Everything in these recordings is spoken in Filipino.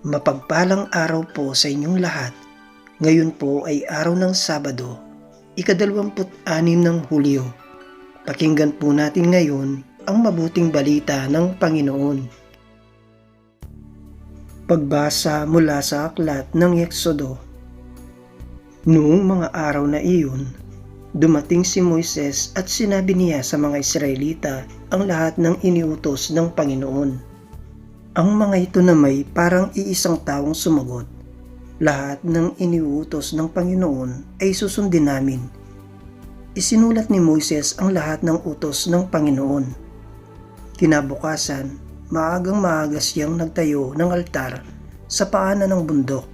Mapagpalang araw po sa inyong lahat. Ngayon po ay araw ng Sabado, ikadalawamput anim ng Hulyo. Pakinggan po natin ngayon ang mabuting balita ng Panginoon. Pagbasa mula sa aklat ng Eksodo. Noong mga araw na iyon, dumating si Moises at sinabi niya sa mga Israelita ang lahat ng iniutos ng Panginoon. Ang mga ito na may parang iisang taong sumagot. Lahat ng iniutos ng Panginoon ay susundin namin. Isinulat ni Moises ang lahat ng utos ng Panginoon. Kinabukasan, maagang maaga siyang nagtayo ng altar sa paanan ng bundok.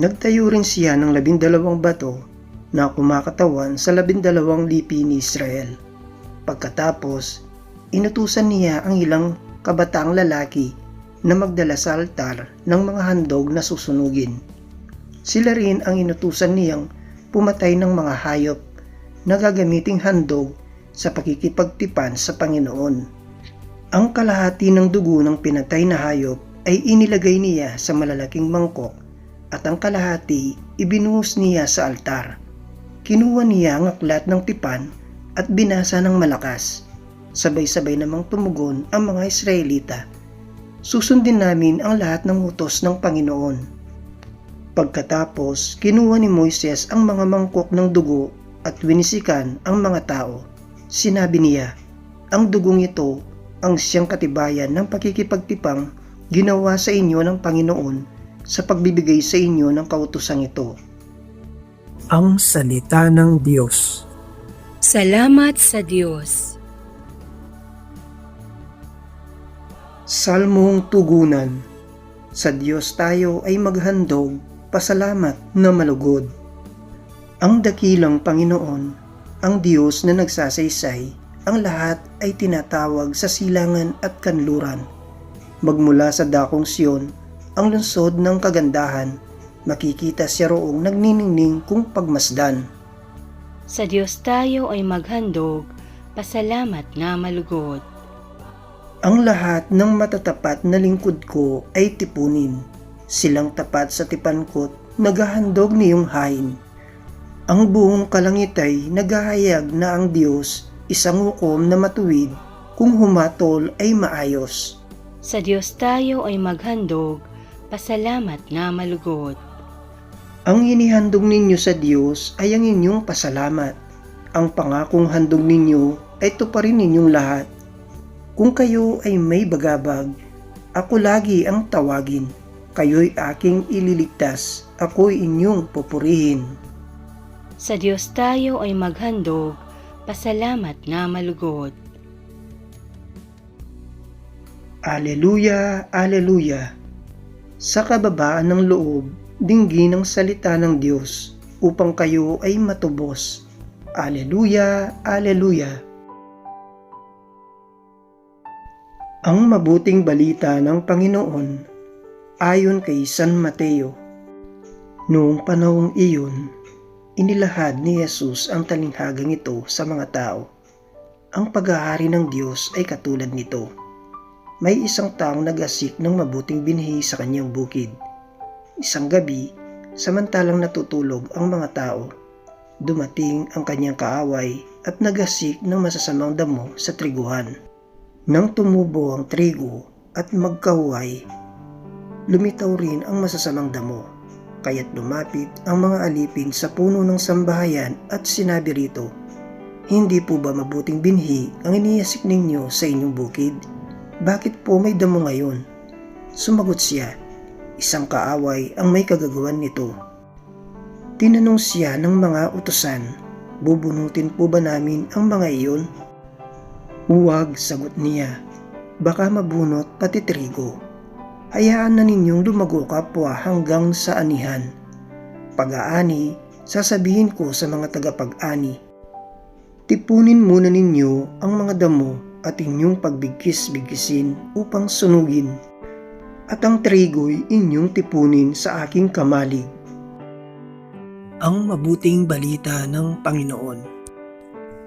Nagtayo rin siya ng labindalawang bato na kumakatawan sa labindalawang lipi ni Israel. Pagkatapos, inutusan niya ang ilang kabataang lalaki na magdala sa altar ng mga handog na susunugin. Sila rin ang inutusan niyang pumatay ng mga hayop na gagamiting handog sa pakikipagtipan sa Panginoon. Ang kalahati ng dugo ng pinatay na hayop ay inilagay niya sa malalaking mangkok at ang kalahati ibinuhos niya sa altar. Kinuha niya ang aklat ng tipan at binasa ng malakas. Sabay-sabay namang tumugon ang mga Israelita. Susundin namin ang lahat ng utos ng Panginoon. Pagkatapos, kinuha ni Moises ang mga mangkok ng dugo at winisikan ang mga tao. Sinabi niya, ang dugong ito ang siyang katibayan ng pakikipagtipang ginawa sa inyo ng Panginoon sa pagbibigay sa inyo ng kautusang ito. Ang Salita ng Diyos Salamat sa Diyos. Salmong Tugunan Sa Diyos tayo ay maghandog, pasalamat na malugod. Ang dakilang Panginoon, ang Diyos na nagsasaysay, ang lahat ay tinatawag sa silangan at kanluran. Magmula sa dakong Siyon, ang lungsod ng kagandahan, makikita siya roong nagniningning kung pagmasdan. Sa Diyos tayo ay maghandog, pasalamat na malugod. Ang lahat ng matatapat na lingkod ko ay tipunin. Silang tapat sa tipankot, naghahandog niyong hain. Ang buong kalangit ay naghahayag na ang Diyos isang hukom na matuwid kung humatol ay maayos. Sa Diyos tayo ay maghandog, pasalamat na malugod. Ang inihandog ninyo sa Diyos ay ang inyong pasalamat. Ang pangakong handog ninyo ay tuparin ninyong lahat. Kung kayo ay may bagabag, ako lagi ang tawagin. Kayo'y aking ililigtas, ako'y inyong pupurihin. Sa Diyos tayo ay maghandog, pasalamat na malugod. Aleluya, Aleluya. Sa kababaan ng loob, dinggin ang salita ng Diyos upang kayo ay matubos. Aleluya, Aleluya. Ang mabuting balita ng Panginoon ayon kay San Mateo. Noong panahong iyon, inilahad ni Jesus ang talinghagang ito sa mga tao. Ang pag-aari ng Diyos ay katulad nito may isang taong nagasik ng mabuting binhi sa kanyang bukid. Isang gabi, samantalang natutulog ang mga tao, dumating ang kanyang kaaway at nagasik ng masasamang damo sa triguhan. Nang tumubo ang trigo at magkahuay, lumitaw rin ang masasamang damo. Kaya't lumapit ang mga alipin sa puno ng sambahayan at sinabi rito, Hindi po ba mabuting binhi ang iniyasik ninyo sa inyong bukid? Bakit po may damo ngayon? Sumagot siya, isang kaaway ang may kagagawan nito. Tinanong siya ng mga utusan, bubunutin po ba namin ang mga iyon? Huwag, sagot niya, baka mabunot pati trigo. Hayaan na ninyong lumago kapwa hanggang sa anihan. Pag-aani, sasabihin ko sa mga tagapag-ani, tipunin muna ninyo ang mga damo at inyong pagbigkis-bigkisin upang sunugin, at ang trigo'y inyong tipunin sa aking kamalig. Ang mabuting balita ng Panginoon.